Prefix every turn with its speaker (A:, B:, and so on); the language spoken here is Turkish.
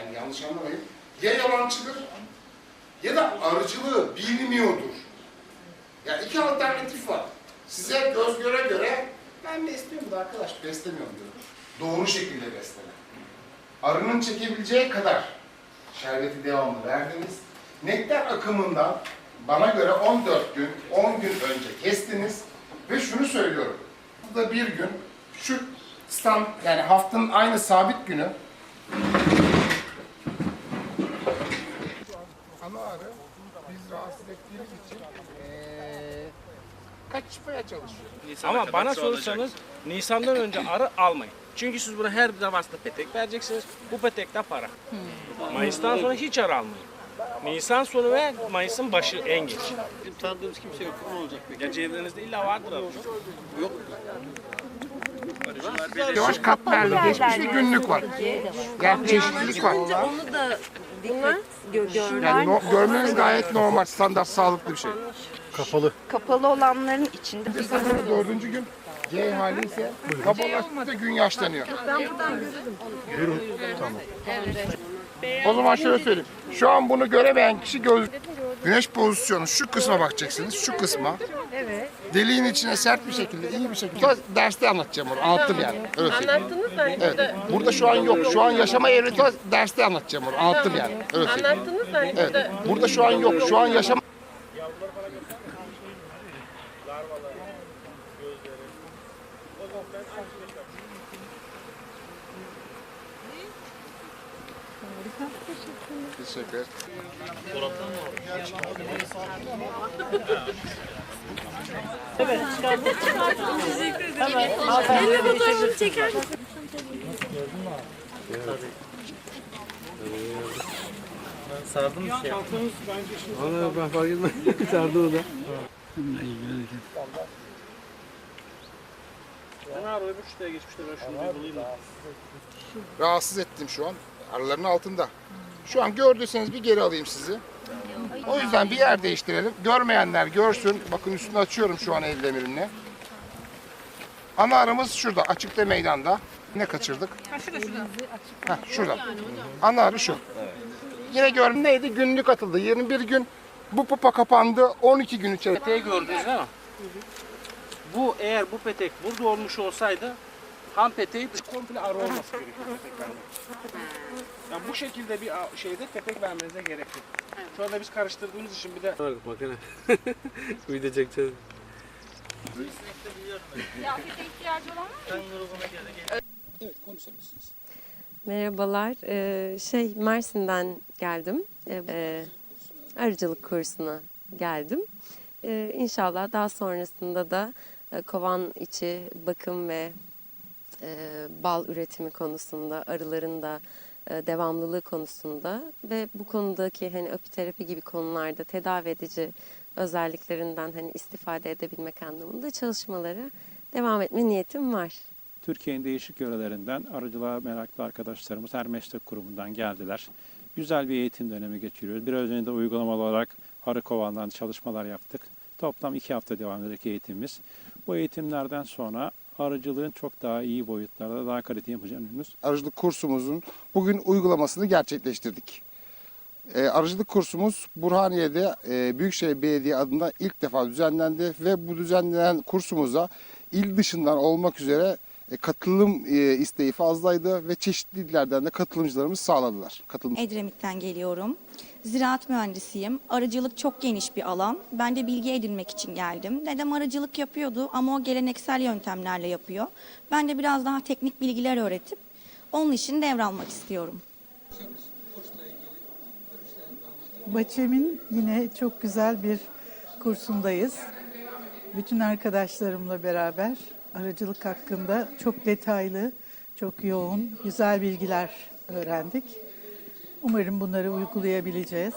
A: Yani yanlış anlamayın. Ya yalancıdır ya da arıcılığı bilmiyordur. Yani iki alternatif var. Size göz göre göre ben besliyorum da arkadaş beslemiyorum diyordur. Doğru şekilde beslenen. Arının çekebileceği kadar şerbeti devamlı verdiniz. Nektar akımından bana göre 14 gün, 10 gün önce kestiniz ve şunu söylüyorum. Haftada bir gün şu stand yani haftanın aynı sabit günü ana arı biz rahatsız ettiğimiz için eee kaçmaya çalışıyor.
B: Ama bana sorursanız Nisan'dan önce arı almayın. Çünkü siz buna her defasında petek vereceksiniz. Bu petekte para. Mayıs'tan sonra hiç arı almayın. Nisan sonu ve Mayıs'ın başı en geç.
C: Bizim tanıdığımız kimse yok. Ne olacak peki?
B: Ya çevrenizde illa vardır arı.
C: Yok.
A: Yavaş katmerli geçmiş bir günlük var. Yani çeşitlilik var.
D: Onu da dikkat gö- görmen.
A: Yani no, görmeniz gayet normal, standart, sağlıklı bir şey.
D: Kapalı olanların içinde.
A: Dördüncü gün C hali ise kabalaştıkça gün yaşlanıyor. O zaman şöyle söyleyeyim. Şu an bunu göremeyen kişi göz... Güneş pozisyonu şu kısma bakacaksınız, şu kısma. Deliğin içine sert bir şekilde, iyi bir şekilde. Derste anlatacağım onu, anlattım yani. Öyle söyleyeyim.
E: Anlattınız da hani
A: Evet.
E: burada
A: Burada şu an yok. Şu an yaşama evreti var. Derste anlatacağım onu. Anlattım yani. Öyle söyleyeyim.
E: anlattınız da hani
A: Evet.
E: burada
A: Burada şu an yok. Şu an yaşama Teşekkür ederim.
C: Valla ben fark etmedim. Sardı o da.
B: Ben arı öbür şuraya geçmişte ben şunu bir bulayım da.
A: Rahatsız ettim şu an. Arıların altında. Şu an gördüyseniz bir geri alayım sizi. O yüzden bir yer değiştirelim. Görmeyenler görsün. Bakın üstünü açıyorum şu an el demirinle. Ana arımız şurada. Açıkta meydanda. Ne kaçırdık? Ha şurada şurada. Ha şurada. Ana arı şu. Yine gördüm neydi? Günlük atıldı. 21 gün bu pupa kapandı. 12 gün içerisinde.
B: Peteği gördünüz değil mi? Bu eğer bu petek burada olmuş olsaydı ham peteği dış komple arı olması gerekiyor peteklerde. Yani bu şekilde bir şeyde petek vermenize gerek yok. Şu anda biz karıştırdığımız için bir de
C: Var makine. Video çekeceğiz.
F: Merhabalar. Ee, şey Mersin'den geldim. Ee, e, arıcılık kursuna geldim. Ee, inşallah daha sonrasında da e, kovan içi bakım ve e, bal üretimi konusunda, arıların da e, devamlılığı konusunda ve bu konudaki hani apiterapi gibi konularda tedavi edici özelliklerinden hani istifade edebilmek anlamında çalışmalara devam etme niyetim var.
G: Türkiye'nin değişik yörelerinden arıcılığa meraklı arkadaşlarımız her meslek kurumundan geldiler. Güzel bir eğitim dönemi geçiriyoruz. Biraz önce de uygulamalı olarak arı kovandan çalışmalar yaptık. Toplam iki hafta devam edecek eğitimimiz. Bu eğitimlerden sonra arıcılığın çok daha iyi boyutlarda, daha kaliteli yapacağını inanıyoruz.
A: arıcılık kursumuzun bugün uygulamasını gerçekleştirdik. Ee, arıcılık kursumuz Burhaniye'de e, Büyükşehir Belediye adına ilk defa düzenlendi ve bu düzenlenen kursumuza il dışından olmak üzere e, katılım e, isteği fazlaydı ve çeşitli illerden de katılımcılarımız sağladılar. Katılım
H: Edremit'ten geliyorum. Ziraat mühendisiyim. Arıcılık çok geniş bir alan. Ben de bilgi edinmek için geldim. Dedem arıcılık yapıyordu ama o geleneksel yöntemlerle yapıyor. Ben de biraz daha teknik bilgiler öğretip onun için devralmak istiyorum.
I: Bahçemin yine çok güzel bir kursundayız. Bütün arkadaşlarımla beraber arıcılık hakkında çok detaylı, çok yoğun, güzel bilgiler öğrendik. Umarım bunları uygulayabileceğiz.